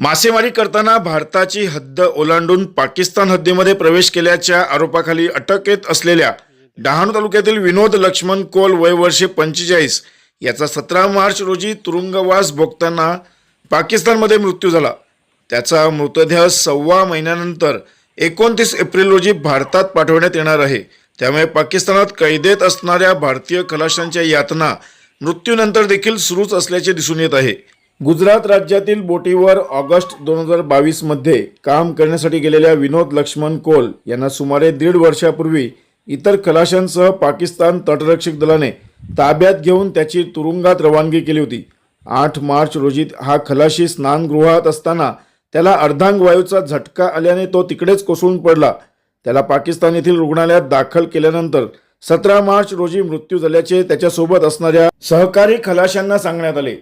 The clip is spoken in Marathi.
मासेमारी करताना भारताची हद्द ओलांडून पाकिस्तान हद्दीमध्ये प्रवेश केल्याच्या आरोपाखाली अटकेत असलेल्या डहाणू तालुक्यातील विनोद लक्ष्मण कोल वय वर्षे पंचेचाळीस याचा सतरा मार्च रोजी तुरुंगवास भोगताना पाकिस्तानमध्ये मृत्यू झाला. त्याचा मृतदेह सव्वा महिन्यानंतर एकोणतीस एप्रिल रोजी भारतात पाठवण्यात येणार आहे. त्यामुळे पाकिस्तानात कैदेत असणाऱ्या भारतीय खलाशांच्या यातना मृत्यूनंतर देखील सुरूच असल्याचे दिसून येत आहे. गुजरात राज्यातील बोटीवर ऑगस्ट दोन हजार बावीसमध्ये काम करण्यासाठी गेलेल्या विनोद लक्ष्मण कोल यांना सुमारे दीड वर्षापूर्वी इतर खलाशांसह पाकिस्तान तटरक्षक दलाने ताब्यात घेऊन त्याची तुरुंगात रवानगी केली होती. आठ मार्च रोजी हा खलाशी स्नानगृहात असताना त्याला अर्धांगवायूचा झटका आल्याने तो तिकडेच कोसळून पडला. त्याला पाकिस्तान येथील रुग्णालयात दाखल केल्यानंतर सतरा मार्च रोजी मृत्यू झाल्याचे त्याच्यासोबत असणाऱ्या सहकारी खलाशांना सांगण्यात आले.